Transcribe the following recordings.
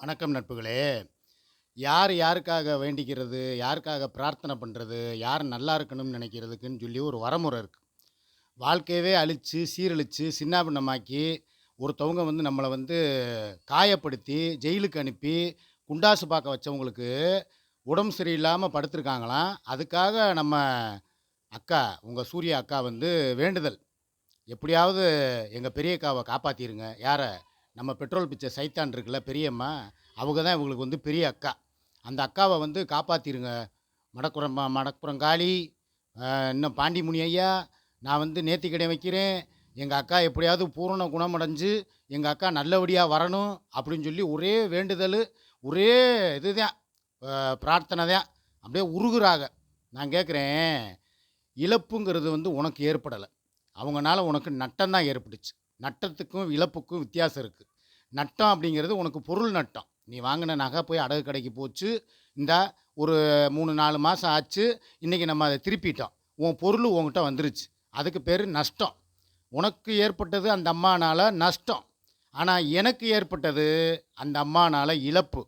வணக்கம் நட்புகளே. யார் யாருக்காக வேண்டிக்கிறது யாருக்காக பிரார்த்தனை பண்ணுறது யார் நல்லா இருக்கணும்னு நினைக்கிறதுக்குன்னு சொல்லி ஒரு வரமுறை இருக்குது வாழ்க்கையவே அழித்து சீரழித்து சின்னாபின்னமாக்கி ஒருத்தவங்க வந்து நம்மளை வந்து காயப்படுத்தி ஜெயிலுக்கு அனுப்பி குண்டாசு பார்க்க வச்சவங்களுக்கு உடம்பு சரியில்லாமல் படுத்திருக்காங்களாம். அதுக்காக நம்ம அக்கா உங்கள் சூர்யா அக்கா வந்து வேண்டுதல். எப்படியாவது எங்கள் பெரிய அக்காவை காப்பாற்றிருங்க யாரை நம்ம பெட்ரோல் பிச்சை சைத்தான் இருக்குல்ல பெரியம்மா அவங்க தான் இவங்களுக்கு வந்து பெரிய அக்கா. அந்த அக்காவை வந்து காப்பாற்றிருங்க மடக்குரம் மடக்குரங்காளி இன்னும் பாண்டிமுனி ஐயா நான் வந்து நேத்தி கடை வைக்கிறேன். எங்கள் அக்கா எப்படியாவது பூரண குணமடைஞ்சு எங்கள் அக்கா நல்லபடியாக வரணும் அப்படின்னு சொல்லி ஒரே வேண்டுதல் ஒரே இதுதான் தான் பிரார்த்தனை தான் அப்படியே உருகுறாங்க நான் கேட்குறேன் இழப்புங்கிறது வந்து உனக்கு ஏற்படலை. அவங்கனால உனக்கு நட்டம்தான் ஏற்பட்டுச்சு. நட்டத்துக்கும் இழப்புக்கும் வித்தியாசம் இருக்குது நட்டம் அப்படிங்கிறது உனக்கு பொருள் நட்டம். நீ வாங்கின நகை போய் அடகு கடைக்கு போச்சு. இந்த ஒரு மூணு நாலு மாதம் ஆச்சு. இன்றைக்கி நம்ம அதை திருப்பிட்டோம். உன் பொருள் உன்கிட்ட வந்துருச்சு. அதுக்கு பேர் நஷ்டம். உனக்கு ஏற்பட்டது அந்த அம்மானால் நஷ்டம். ஆனால் எனக்கு ஏற்பட்டது அந்த அம்மானால் இழப்பு.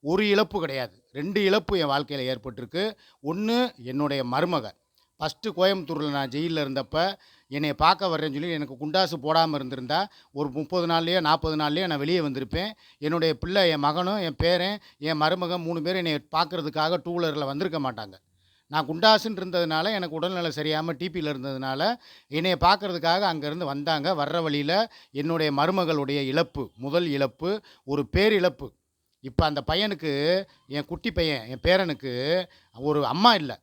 ஒரு இழப்பு கிடையாது. ரெண்டு இழப்பு என் வாழ்க்கையில் ஏற்பட்டிருக்கு. ஒன்று என்னுடைய மருமகன். ஃபஸ்ட்டு கோயம்புத்தூரில் நான் ஜெயிலில் இருந்தப்போ என்னை பார்க்க வர்றேன்னு சொல்லி எனக்கு குண்டாசு போடாமல் இருந்திருந்தா ஒரு முப்பது நாள்லையோ நாற்பது நாள்லையோ நான் வெளியே வந்திருப்பேன். என்னுடைய பிள்ளை என் மகனும் என் பேரன் என் மருமகன் மூணு பேர் என்னை பார்க்கறதுக்காக டூ வீலரில் வந்திருக்க மாட்டாங்க. நான் குண்டாசுன்னு இருந்ததுனால எனக்கு உடல்நிலை சரியாமல் டிபியில் இருந்ததுனால என்னையை பார்க்கறதுக்காக அங்கேருந்து வந்தாங்க. வர்ற வழியில் என்னுடைய மருமகளுடைய இழப்பு முதல் இழப்பு ஒரு பேரிழப்பு. இப்போ அந்த பையனுக்கு என் குட்டி பையன் என் பேரனுக்கு ஒரு அம்மா இல்லை.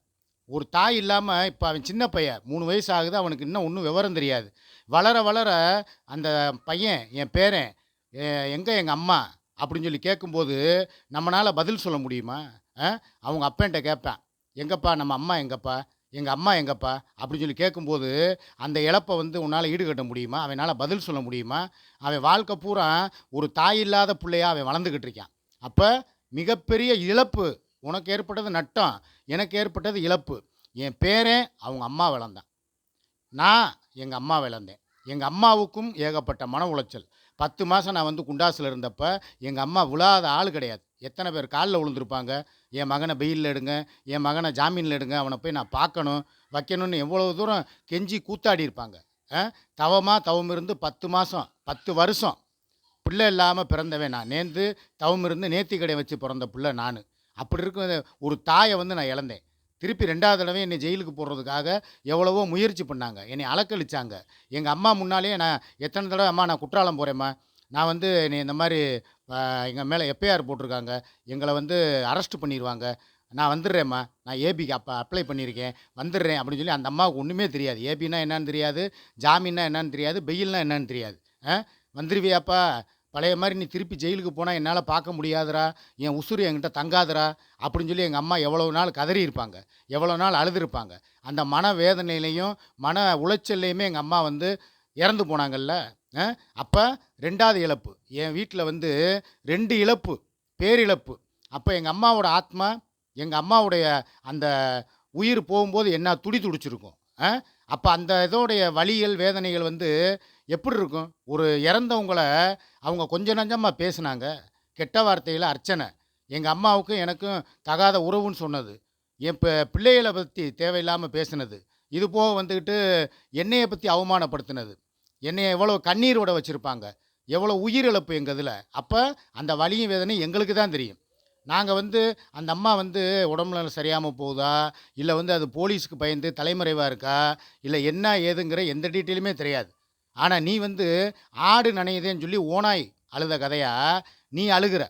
ஒரு தாய் இல்லாமல் இப்போ அவன் சின்ன பையன் மூணு வயசு ஆகுது அவனுக்கு இன்னும் ஒன்றும் விவரம் தெரியாது. வளர வளர அந்த பையன் என் பேரன் எங்கே எங்கள் அம்மா அப்படின்னு சொல்லி கேட்கும்போது நம்மளால் பதில் சொல்ல முடியுமா? அவங்க அப்பன்ட்ட கேட்பேன். எங்கப்பா? நம்ம அம்மா எங்கப்பா? எங்கள் அம்மா எங்கப்பா? அப்படின்னு சொல்லி கேட்கும்போது அந்த இழப்பை வந்து உன்னால் ஈடுகட்ட முடியுமா? அவனால் பதில் சொல்ல முடியுமா? அவன் வாழ்க்கை பூரா ஒரு தாய் இல்லாத பிள்ளையாக அவன் வளர்ந்துக்கிட்டு இருக்கான். அப்போ மிகப்பெரிய இழப்பு உனக்கு ஏற்பட்டது நட்டம் எனக்கு ஏற்பட்டது இழப்பு. என் பேரன் அவங்க அம்மா வளர்ந்தான். நான் எங்கள் அம்மா வளர்ந்தேன். எங்கள் அம்மாவுக்கும் ஏகப்பட்ட மன உளைச்சல். பத்து மாதம் நான் வந்து குண்டாசில் இருந்தப்போ எங்கள் அம்மா விழாத ஆள் கிடையாது. எத்தனை பேர் காலில் விழுந்திருப்பாங்க? என் மகனை பெயிலில் எடுங்க என் மகனை ஜாமீனில் எடுங்க அவனை போய் நான் பார்க்கணும் வைக்கணும்னு எவ்வளோ தூரம் கெஞ்சி கூத்தாடி இருப்பாங்க. தவமாக தவம் இருந்து பத்து மாதம் பத்து வருஷம். பிள்ளை இல்லாமல் பிறந்தவன் நான். நேர்ந்து தவம் இருந்து நேர்த்தி கடை வச்சு பிறந்த பிள்ளை நான். அப்படி இருக்கும் ஒரு தாயை வந்து நான் இழந்தேன். திருப்பி ரெண்டாவது தடவை என்னை ஜெயிலுக்கு போடுறதுக்காக எவ்வளவோ முயற்சி பண்ணாங்க. என்னை அலக்களிச்சாங்க எங்கள் அம்மா முன்னாலேயே நான் எத்தனை தடவை அம்மா நான் குற்றாலம் போகிறேம்மா நான் வந்து நீ இந்த மாதிரி எங்கள் மேலே எஃப்ஐஆர் போட்டிருக்காங்க. எங்களை வந்து அரெஸ்ட் பண்ணிடுவாங்க நான் வந்துடுறேம்மா. நான் ஏபிக்கு அப்போ அப்ளை பண்ணியிருக்கேன். வந்துடுறேன். அப்படின்னு சொல்லி அந்த அம்மாவுக்கு ஒன்றுமே தெரியாது. ஏபின்னா என்னன்னு தெரியாது. ஜாமீன்னா என்னன்னு தெரியாது. பெயில்னா என்னன்னு தெரியாது. ஆ வந்துருவியாப்பா. பழைய மாதிரி நீ திருப்பி ஜெயிலுக்கு போனால் என்னால் பார்க்க முடியாதுடா என் உசுறு என்கிட்ட தங்காதுடா அப்படின்னு சொல்லி எங்கள் அம்மா எவ்வளோ நாள் கதறி இருப்பாங்க எவ்வளோ நாள் அழுதுருப்பாங்க. அந்த மன வேதனையிலையும் மன உளைச்சல்லையுமே எங்கள் அம்மா வந்து இறந்து போனாங்கல்ல அப்போ ரெண்டாவது இழப்பு. என் வீட்டில் வந்து ரெண்டு இழப்பு பேரிழப்பு. அப்போ எங்கள் அம்மாவோட ஆத்மா எங்கள் அம்மாவுடைய அந்த உயிர் போகும்போது என்ன துடி துடிச்சிருக்கும் அப்போ அந்த இதோடைய வலிகள் வேதனைகள் வந்து எப்படி இருக்கும்? ஒரு இறந்தவங்கள அவங்க கொஞ்சம் நஞ்சமாக பேசுனாங்க. கெட்ட வார்த்தையில் அர்ச்சனை. எங்கள் அம்மாவுக்கும் எனக்கும் தகாத உறவுன்னு சொன்னது. என் இப்போ பிள்ளைகளை பற்றி தேவையில்லாமல் பேசுனது. இது போக வந்துக்கிட்டு என்னையை பற்றி அவமானப்படுத்தினது. என்னை எவ்வளோ கண்ணீரோட வச்சுருப்பாங்க. எவ்வளோ உயிரிழப்பு எங்கள் இதில். அப்போ அந்த வலியும் வேதனையும் எங்களுக்கு தான் தெரியும். நாங்கள் வந்து அந்த அம்மா வந்து உடம்புல சரியாமல் போகுதா? இல்லை வந்து அது போலீஸுக்கு பயந்து தலைமறைவாக இருக்கா? இல்லை என்ன ஏதுங்கிற எந்த டீட்டெயிலுமே தெரியாது. ஆனால் நீ வந்து ஆடு நனையுதேன்னு சொல்லி ஓனாய் அழுத கதையாக நீ அழுகிற.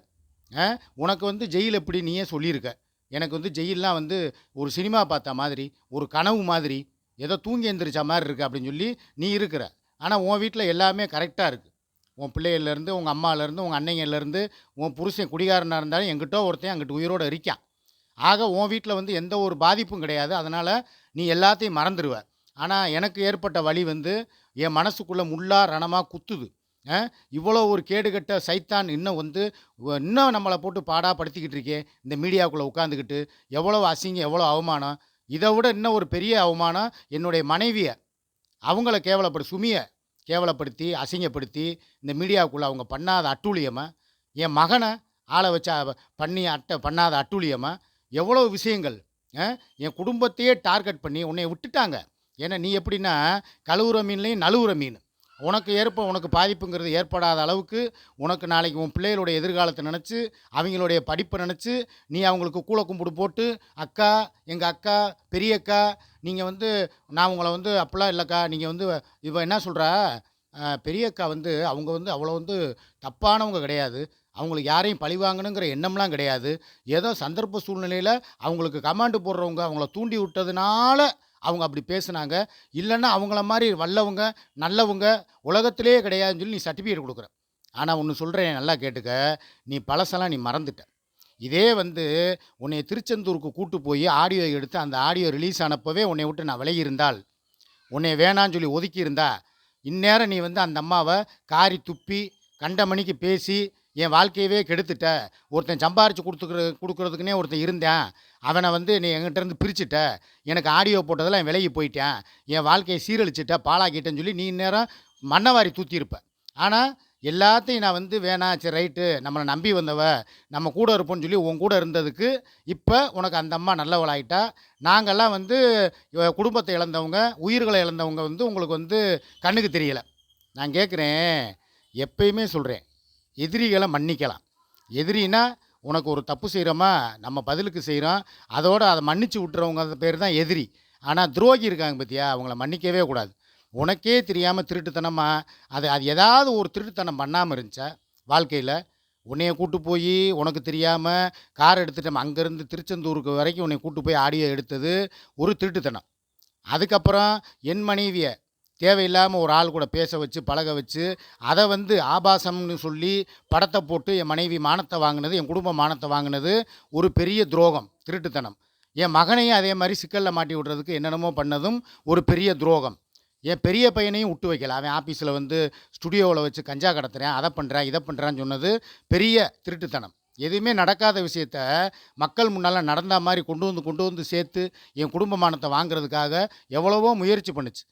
ஆ? உனக்கு வந்து ஜெயில் எப்படி நீயே சொல்லியிருக்க எனக்கு வந்து ஜெயிலெலாம் வந்து ஒரு சினிமா பார்த்த மாதிரி ஒரு கனவு மாதிரி ஏதோ தூங்கி எந்திரிச்ச மாதிரி இருக்குது அப்படின்னு சொல்லி நீ இருக்கிற. ஆனால் உன் வீட்டில் எல்லாமே கரெக்டாக இருக்குது உன் பிள்ளையிலேருந்து உங்கள் அம்மாலேருந்து உங்கள் அன்னைங்கள்லேருந்து உன் புருஷன் குடிகாரனாக இருந்தாலும் எங்கிட்ட ஒருத்தன் அங்கிட்டு உயிரோடு இருக்கான். ஆக உன் வீட்டில் வந்து எந்த ஒரு பாதிப்பும் கிடையாது. அதனால் நீ எல்லாத்தையும் மறந்துடுவ ஆனால் எனக்கு ஏற்பட்ட வழி வந்து என் மனசுக்குள்ளே முள்ளா ரணமாக குத்துது. இவ்வளோ ஒரு கேடுகட்ட சைத்தான் இன்னும் வந்து இன்னும் நம்மளை போட்டு பாடாக படுத்திக்கிட்டு இருக்கே இந்த மீடியாவுக்குள்ளே உட்காந்துக்கிட்டு எவ்வளோ அசிங்கம் எவ்வளோ அவமானம். இதை விட இன்னும் ஒரு பெரிய அவமானம் என்னுடைய மனைவியை அவங்கள கேவலப்படு சுமியை கேவலப்படுத்தி அசிங்கப்படுத்தி இந்த மீடியாவுக்குள்ளே அவங்க பண்ணாத அட்டூழியமாக என் மகனை ஆளை வச்சா பண்ணி அட்டை பண்ணாத அட்டூழியமாக எவ்வளோ விஷயங்கள் என் குடும்பத்தையே டார்கெட் பண்ணி உன்னை விட்டுட்டாங்க. ஏன்னா நீ எப்படின்னா கழுவுற மீன்லேயும் நழுவுற மீன். உனக்கு ஏற்ப உனக்கு பாதிப்புங்கிறது ஏற்படாத அளவுக்கு உனக்கு நாளைக்கு உன் பிள்ளைகளுடைய எதிர்காலத்தை நினச்சி அவங்களுடைய படிப்பை நினச்சி நீ அவங்களுக்கு கூள கும்பிடு போட்டு அக்கா எங்கள் அக்கா பெரிய அக்கா நீங்கள் வந்து நான் உங்களை வந்து அப்படிலாம் இல்லைக்கா நீங்கள் வந்து இவன் என்ன சொல்கிறா பெரிய அக்கா வந்து அவங்க வந்து அவ்வளோ வந்து தப்பானவங்க கிடையாது. அவங்களுக்கு யாரையும் பழிவாங்கணுங்கிற எண்ணம்லாம் கிடையாது. ஏதோ சந்தர்ப்ப சூழ்நிலையில் அவங்களுக்கு கமாண்டு போடுறவங்க அவங்கள தூண்டி விட்டதுனால அவங்க அப்படி பேசுனாங்க. இல்லைன்னா அவங்கள மாதிரி வல்லவங்க நல்லவங்க உலகத்திலே கிடையாதுன்னு சொல்லி நீ சர்டிஃபிகேட் கொடுக்குற. ஆனால் ஒன்று சொல்கிறேன் நல்லா கேட்டுக்க. நீ பழசெல்லாம் நீ மறந்துட்ட. இதே வந்து உன்னை திருச்செந்தூருக்கு கூட்டு போய் ஆடியோ எடுத்து அந்த ஆடியோ ரிலீஸ் ஆனப்பவே உன்னை விட்டு நான் விலகி இருந்தால் உன்னை வேணான்னு சொல்லி ஒதுக்கியிருந்தா இந்நேரம் நீ வந்து அந்த அம்மாவை காரி துப்பி கண்ட மணிக்கு பேசி என் வாழ்க்கையவே கெடுத்துட்ட. ஒருத்தன் சம்பாரித்து கொடுத்துக்கிற கொடுக்குறதுக்குனே ஒருத்தன் இருந்தேன். அவனை வந்து நீ எங்கிட்டேருந்து பிரிச்சுட்ட. எனக்கு ஆடியோ போட்டதெல்லாம் விலகி போயிட்டேன். என் வாழ்க்கையை சீரழிச்சிட்ட பாழாக்கிட்டேன்னு சொல்லி நீ இந்நேரம் மண்ணவாரி தூத்தியிருப்ப. ஆனால் எல்லாத்தையும் நான் வந்து வேணாம் சரி ரைட்டு நம்மளை நம்பி வந்தவ நம்ம கூட இருப்போம்னு சொல்லி உன் கூட இருந்ததுக்கு இப்போ உனக்கு அந்த அம்மா நல்லவளாயிட்டா. நாங்கள்லாம் வந்து குடும்பத்தை இழந்தவங்க உயிர்களை இழந்தவங்க வந்து உங்களுக்கு வந்து கண்ணுக்கு தெரியலை. நான் கேட்குறேன் எப்பயுமே சொல்கிறேன் எதிரிகளை மன்னிக்கலாம். எதிரினா உனக்கு ஒரு தப்பு செய்கிறோமா நம்ம பதிலுக்கு செய்கிறோம் அதோடு அதை மன்னிச்சு விட்டுறவங்க பேர் தான் எதிரி. ஆனால் துரோகி இருக்காங்க பார்த்தியா அவங்கள மன்னிக்கவே கூடாது. உனக்கே தெரியாமல் திருட்டுத்தனமாக அது அது ஏதாவது ஒரு திருட்டுத்தனம் பண்ணாமல் இருந்துச்சா வாழ்க்கையில் உன்னைய கூட்டு போய் உனக்கு தெரியாமல் கார் எடுத்துட்டு அங்கேருந்து திருச்செந்தூருக்கு வரைக்கும் உன்னை கூட்டு போய் ஆடியோ எடுத்தது ஒரு திருட்டுத்தனம். அதுக்கப்புறம் என் மனைவியை தேவையில்லாமல் ஒரு ஆள் கூட பேச வச்சு பழக வச்சு அதை வந்து ஆபாசம்னு சொல்லி படத்தை போட்டு என் மனைவி மானத்தை வாங்கினது என் குடும்ப மானத்தை வாங்கினது ஒரு பெரிய துரோகம் திருட்டுத்தனம். என் மகனையும் அதே மாதிரி சிக்கலில் மாட்டி விடுறதுக்கு என்னென்னமோ பண்ணதும் ஒரு பெரிய துரோகம். என் பெரிய பையனையும் விட்டு வைக்கல. அவன் ஆஃபீஸில் வந்து ஸ்டுடியோவில் வச்சு கஞ்சா கடத்துறேன் அதை பண்ணுறேன் இதை பண்ணுறான்னு சொன்னது பெரிய திருட்டுத்தனம். எதுவுமே நடக்காத விஷயத்த மக்கள் முன்னால் நடந்த மாதிரி கொண்டு வந்து கொண்டு வந்து சேர்த்து என் குடும்பமானத்தை வாங்குறதுக்காக எவ்வளவோ முயற்சி பண்ணுச்சு.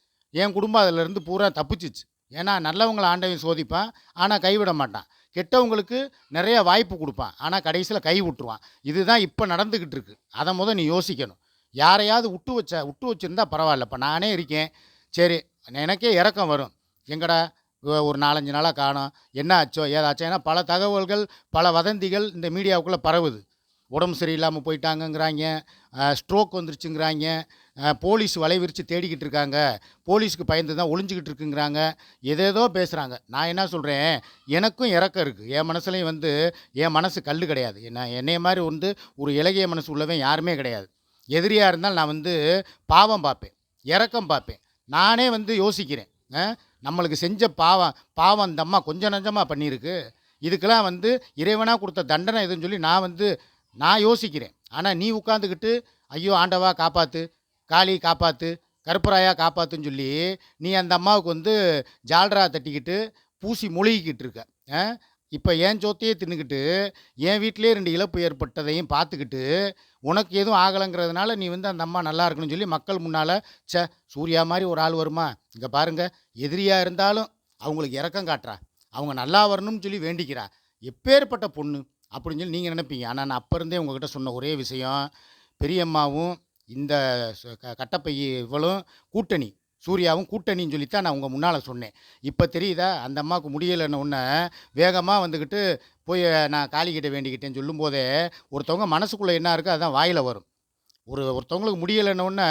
என் குடும்பம் அதிலிருந்து பூரா தப்பிச்சிச்சு. ஏன்னா நல்லவங்களை ஆண்டவன் சோதிப்பான். ஆனால் கைவிட மாட்டான். கெட்டவங்களுக்கு நிறைய வாய்ப்பு கொடுப்பான். ஆனால் கடைசியில் கை விட்டுருவான். இதுதான் இப்போ நடந்துக்கிட்டு இருக்கு. அதை முத நீ யோசிக்கணும். யாரையாவது விட்டு வச்ச விட்டு வச்சுருந்தா பரவாயில்ல. இப்போ நானே இருக்கேன். சரி எனக்கே இறக்கம் வரும். எங்கடா ஒரு நாலஞ்சு நாளாக காணும். என்ன ஆச்சோ ஏதாச்சோ. ஏன்னா பல தகவல்கள் பல வதந்திகள் இந்த மீடியாவுக்குள்ளே பரவுது. உடம்பு சரியில்லாமல் போயிட்டாங்கங்கிறாங்க. ஸ்ட்ரோக் வந்துருச்சுங்கிறாங்க. போலீஸ் வலை விரித்து தேடிக்கிட்டு இருக்காங்க. போலீஸ்க்கு பயந்து தான் ஒளிஞ்சிக்கிட்டு இருக்குங்கிறாங்க. எதேதோ பேசுகிறாங்க நான் என்ன சொல்கிறேன் எனக்கும் இறக்கம் இருக்குது என் மனசுலையும் வந்து என் மனசு கல் கிடையாது. என்ன என்னைய மாதிரி வந்து ஒரு இலகிய மனசு உள்ளவன் யாருமே கிடையாது. எதிரியாக இருந்தால் நான் வந்து பாவம் பார்ப்பேன். இறக்கம் பார்ப்பேன். நானே வந்து யோசிக்கிறேன். நம்மளுக்கு செஞ்ச பாவம் பாவம் அந்த அம்மா கொஞ்சம் நஞ்சமாக பண்ணியிருக்கு. இதுக்கெல்லாம் வந்து இறைவனாக கொடுத்த தண்டனை எதுன்னு சொல்லி நான் வந்து நான் யோசிக்கிறேன். ஆனால் நீ உட்காந்துக்கிட்டு ஐயோ ஆண்டவா காப்பாற்று காளி காப்பாற்று கருப்பராயா காப்பாற்றுன்னு சொல்லி நீ அந்த அம்மாவுக்கு வந்து ஜால்ரா தட்டிக்கிட்டு பூசி மொழிகிட்டு இருக்க. இப்போ ஏன் சோத்தையே தின்னுக்கிட்டு என் வீட்டிலே ரெண்டு இழப்பு ஏற்பட்டதையும் பார்த்துக்கிட்டு உனக்கு எதுவும் ஆகலைங்கிறதுனால நீ வந்து அந்த அம்மா நல்லா இருக்கணும்னு சொல்லி மக்கள் முன்னால் ச சூர்யா மாதிரி ஒரு ஆள் வருமா? இங்கே பாருங்கள் எதிரியாக இருந்தாலும் அவங்களுக்கு இறக்கம் காட்டுறா. அவங்க நல்லா வரணும்னு சொல்லி வேண்டிக்கிறா. எப்பேற்பட்ட பொண்ணு அப்படின்னு சொல்லி நீங்கள் நினைப்பீங்க. ஆனால் நான் அப்போ இருந்தே உங்ககிட்ட சொன்ன ஒரே விஷயம் பெரியம்மாவும் இந்த கட்டப்பை க- இவளும் கூட்டணி சூர்யாவும் கூட்டணின்னு சொல்லித்தான் நான் உங்கள் முன்னால் சொன்னேன். இப்போ தெரியுதா? அந்த அம்மாவுக்கு முடியலைன்னு ஒன்று வேகமாக வந்துக்கிட்டு போய் நான் காளிக்கிட்ட வேண்டிக்கிட்டேன்னு சொல்லும்போதே ஒருத்தவங்க மனசுக்குள்ளே என்ன இருக்கோ அதுதான் வாயில் வரும். ஒரு ஒருத்தவங்களுக்கு முடியலைன்னு ஒன்று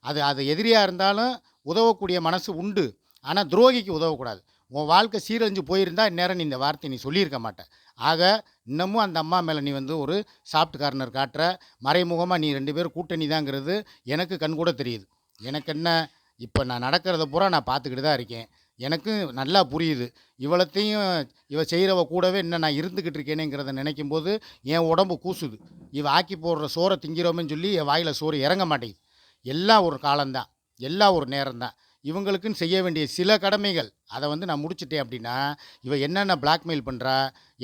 அது அது எதிரியாக இருந்தாலும் உதவக்கூடிய மனசு உண்டு. ஆனால் துரோகிக்கு உதவக்கூடாது. உன் வாழ்க்கை சீரழிஞ்சு போயிருந்தா இந்நேரம் நீ இந்த வார்த்தை நீ சொல்லியிருக்க மாட்டேன் ஆக இன்னமும் அந்த அம்மா மேலே நீ வந்து ஒரு சாஃப்ட் கார்னர் காட்டுற மறைமுகமாக நீ ரெண்டு பேரும் கூட்டணி தாங்கிறது எனக்கு கண் கூட தெரியுது. எனக்கு என்ன இப்போ நான் நடக்கிறத பூரா நான் பார்த்துக்கிட்டு தான் இருக்கேன். எனக்கு நல்லா புரியுது. இவ்வளத்தையும் இவ செய்கிறவ கூடவே இன்னும் நான் இருந்துக்கிட்டு இருக்கேனேங்கிறத நினைக்கும் போது என் உடம்பு கூசுது. இவ ஆக்கி போடுற சோறை திங்கிறோமேன்னு சொல்லி என் வாயில் சோறு இறங்க மாட்டேங்குது. எல்லாம் ஒரு காலம்தான். எல்லாம் ஒரு நேரம்தான். இவங்களுக்குன்னு செய்ய வேண்டிய சில கடமைகள். அதை வந்து நான் முடிச்சிட்டேன் அப்படின்னா இவன் என்னென்ன பிளாக்மெயில் பண்ணுறா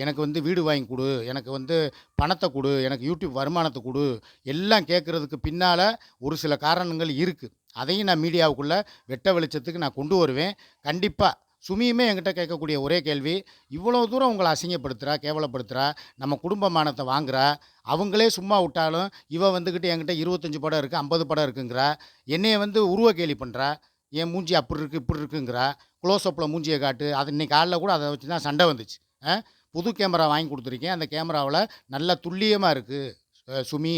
எனக்கு வந்து வீடு வாங்கி கொடு. எனக்கு வந்து பணத்தை கொடு. எனக்கு யூடியூப் வருமானத்தை கொடு. எல்லாம் கேட்குறதுக்கு பின்னால் ஒரு சில காரணங்கள் இருக்குது அதையும் நான் மீடியாவுக்குள்ளே வெட்ட வெளிச்சத்துக்கு நான் கொண்டு வருவேன். கண்டிப்பாக சுமியுமே என்கிட்ட கேட்கக்கூடிய ஒரே கேள்வி இவ்வளோ தூரம் உங்களை அசிங்கப்படுத்துகிறா கேவலப்படுத்துகிறா நம்ம குடும்பமானத்தை வாங்குகிறா வாங்குறா? அவங்களே சும்மா விட்டாலும் இவன் வந்துக்கிட்டு என்கிட்ட இருபத்தஞ்சி படம் இருக்குது ஐம்பது படம் இருக்குங்கிறா? என்னையை வந்து உருவ கேலி பண்ணுறா என் மூஞ்சி அப்படி இருக்குது இப்படி இருக்குங்கிறா க்ளோஸ்அப்பில் மூஞ்சியை காட்டு அது இன்னைக்கு காலைல கூட அதை வச்சு தான் சண்டை வந்துச்சு. ஆ? புது கேமரா வாங்கி கொடுத்துருக்கேன். அந்த கேமராவில் நல்லா துல்லியமாக இருக்குது சுமி.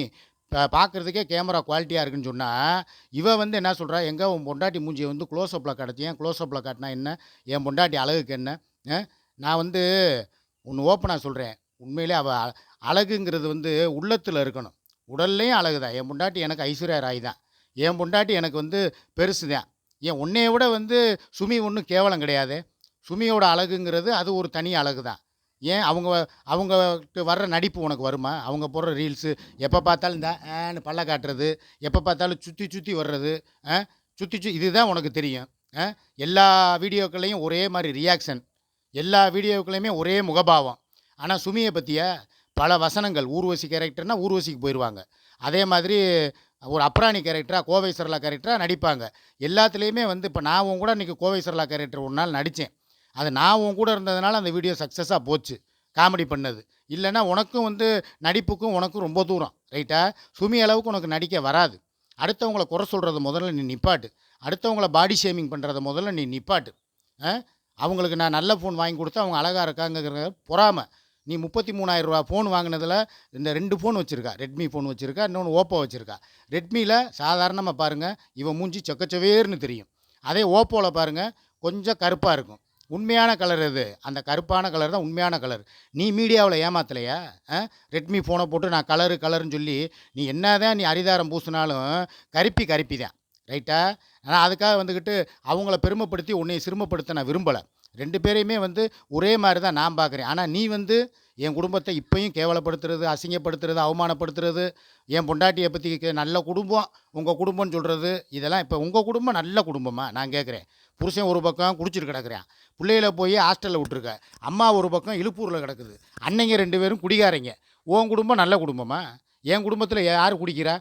இப்போ பார்க்குறதுக்கே கேமரா குவாலிட்டியாக இருக்குன்னு சொன்னால் இவன் வந்து என்ன சொல்கிறா எங்கே உன் பொண்டாட்டி மூஞ்சியை வந்து க்ளோஸ்அப்பில் காட்டுச்சேன் க்ளோஸ்அப்பில் காட்டினா என்ன? என் பொண்டாட்டி அழகுக்கு என்ன? ஆ? நான் வந்து ஒன்று ஓப்பனாக சொல்கிறேன் உண்மையிலே அவள் அழகுங்கிறது வந்து உள்ளத்தில் இருக்கணும். உடல்லையும் அழகு தான் என் பொண்டாட்டி எனக்கு ஐஸ்வர்யா ராய் தான். என் பொண்டாட்டி எனக்கு வந்து பெருசு தான் ஏன் உன்னைய விட வந்து சுமி ஒன்றும் கேவலம் கிடையாது. சுமியோட அழகுங்கிறது அது ஒரு தனி அழகு தான். ஏன் அவங்க அவங்ககிட்ட வர்ற நடிப்பு உனக்கு வருமா? அவங்க போடுற ரீல்ஸு எப்போ பார்த்தாலும் இந்த ஆன்னு பல்ல காட்டுறது எப்போ பார்த்தாலும் சுற்றி சுற்றி வர்றது சுற்றி சு இதுதான் உனக்கு தெரியும் ஆ? எல்லா வீடியோக்கள்லையும் ஒரே மாதிரி ரியாக்ஷன் எல்லா வீடியோக்களையுமே ஒரே முகபாவம். ஆனால் சுமியை பற்றிய பல வசனங்கள் ஊர்வசி கேரக்டர்னால் ஊர்வசிக்கு போயிடுவாங்க அதே மாதிரி ஒரு அப்ராணி கேரக்டராக கோவை சரளா கேரக்டராக நடிப்பாங்க. எல்லாத்துலேயுமே வந்து இப்போ நான் உன் கூட இன்றைக்கி கோவை சரளா கேரக்டர் ஒரு நாள் நடித்தேன் அது நான் உன் கூட இருந்ததுனால அந்த வீடியோ சக்ஸஸாக போச்சு. காமெடி பண்ணது. இல்லைன்னா உனக்கும் வந்து நடிப்புக்கும் உனக்கும் ரொம்ப தூரம். ரைட்டாக சுமி அளவுக்கு உனக்கு நடிக்க வராது. அடுத்தவங்கள குறை சொல்கிறது முதல்ல நீ நிப்பாட்டு. அடுத்தவங்கள பாடி ஷேமிங் பண்ணுறத முதல்ல நீ நிப்பாட்டு. அவங்களுக்கு நான் நல்ல ஃபோன் வாங்கி கொடுத்து அவங்க அழகாக இருக்காங்கிற பொறாமை. நீ முப்பத்தி மூணாயிரம் ரூபா ஃபோன் வாங்கினதில் இந்த ரெண்டு ஃபோன் வச்சுருக்கா. ரெட்மி ஃபோன் வச்சுருக்கா இன்னொன்று ஓப்போ வச்சுருக்கா. ரெட்மியில் சாதாரணமாக பாருங்கள் இவன் மூஞ்சி சொக்கச்சவேர்னு தெரியும். அதே ஓப்போவில் பாருங்கள் கொஞ்சம் கருப்பாக இருக்கும். உண்மையான கலர் அது அந்த கருப்பான கலர் தான் உண்மையான கலர் நீ மீடியாவில் ஏமாத்தலையா? ரெட்மி ஃபோனை போட்டு நான் கலரு கலருன்னு சொல்லி நீ என்னதான் நீ அரிதாரம் பூசினாலும் கருப்பி கருப்பி தான் ரைட்டா ஆனால் அதுக்காக வந்துக்கிட்டு அவங்கள பெருமைப்படுத்தி உன்னை சிறுமப்படுத்த நான் விரும்பலை. ரெண்டு பேரையுமே வந்து ஒரே மாதிரி தான் நான் பார்க்குறேன். ஆனால் நீ வந்து என் குடும்பத்தை இப்பயும் கேவலப்படுத்துறது அசிங்கப்படுத்துறது அவமானப்படுத்துறது என் பொண்டாட்டியை பற்றி கே- நல்ல குடும்பம் உங்கள் குடும்பம்னு சொல்கிறது இதெல்லாம் இப்போ உங்கள் குடும்பம் நல்ல குடும்பமாக நான் கேட்குறேன். புருஷன் ஒரு பக்கம் குடிச்சிட்டு கிடக்குறான். பிள்ளையில போய் ஹாஸ்டலில் விட்டுருக்க. அம்மா ஒரு பக்கம் இழுப்பூரில் கிடக்குது. அன்னைங்க ரெண்டு பேரும் குடிகாரங்க. உன் குடும்பம் நல்ல குடும்பமா? என் குடும்பத்தில் யார் குடிக்கிறா?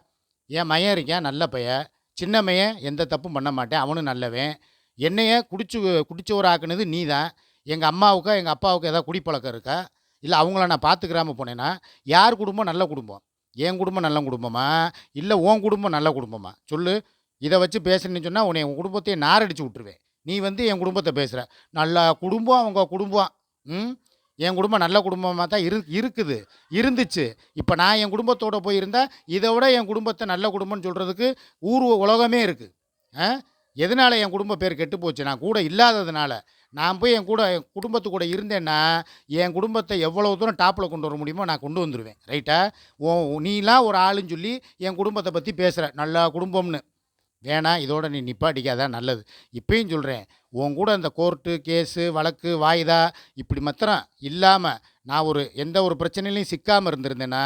என் மையம் இருக்கேன் நல்ல பையன். சின்ன மையன் எந்த தப்பும் பண்ண மாட்டேன். அவனும் நல்லவன். என்னையே குடிச்சு குடிச்சவர் ஆக்குனது நீ தான் எங்கள் அம்மாவுக்கோ எங்கள் அப்பாவுக்கு ஏதாவது குடிப்பழக்கம் இருக்கா? இல்லை அவங்கள நான் பார்த்துக்கிறாம போனேன்னா யார் குடும்பம்? நல்ல குடும்பம். என் குடும்பம் நல்ல குடும்பமா? இல்லை உன் குடும்பம் நல்ல குடும்பமா? சொல்லு. இதை வச்சு பேசுனேன்னு சொன்னால் உன்னை என் குடும்பத்தையே நாரடிச்சு விட்டுருவேன். நீ வந்து என் குடும்பத்தை பேசுகிற நல்ல குடும்பம் அவங்க குடும்பம். ம்? என் குடும்பம் நல்ல குடும்பமாக தான் இரு இருக்குது. இருந்துச்சு. இப்போ நான் என் குடும்பத்தோடு போயிருந்தேன் இதை விட என் குடும்பத்தை நல்ல குடும்பம்னு சொல்கிறதுக்கு ஊர் உலகமே இருக்குது ஆ? எதனால் என் குடும்ப பேர் கெட்டு போச்சு? நான் கூட இல்லாததுனால. நான் போய் என் கூட என் குடும்பத்து கூட இருந்தேன்னா என் குடும்பத்தை எவ்வளோ தூரம் டாப்பில் கொண்டு வர முடியுமோ நான் கொண்டு வந்துடுவேன் ரைட்டா ஓ நீலாம் ஒரு ஆளுன்னு சொல்லி என் குடும்பத்தை பற்றி பேசுகிற நல்ல குடும்பம்னு. வேணாம் இதோட நீ நிப்பாட்டிக்காதான் நல்லது. இப்பயும் சொல்கிறேன் உன் கூட இந்த கோர்ட்டு கேஸு வழக்கு வாய்தா இப்படி மாத்திரம் இல்லாமல் நான் ஒரு எந்த ஒரு பிரச்சனையிலையும் சிக்காமல் இருந்திருந்தேன்னா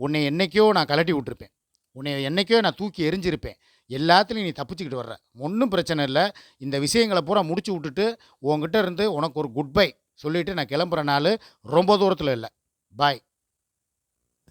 உன்னை என்னைக்கோ நான் கலட்டி விட்டுருப்பேன். உன்னை என்னைக்கோ நான் தூக்கி எரிஞ்சிருப்பேன் எல்லாத்துலேயும் நீ தப்பிச்சுக்கிட்டு வர்ற. ஒன்றும் பிரச்சனை இல்லை. இந்த விஷயங்களை பூரா முடிச்சு விட்டுட்டு உன்கிட்ட இருந்து உனக்கு ஒரு குட் பை சொல்லிவிட்டு நான் கிளம்புற நாள் ரொம்ப தூரத்தில் இல்லை. பாய்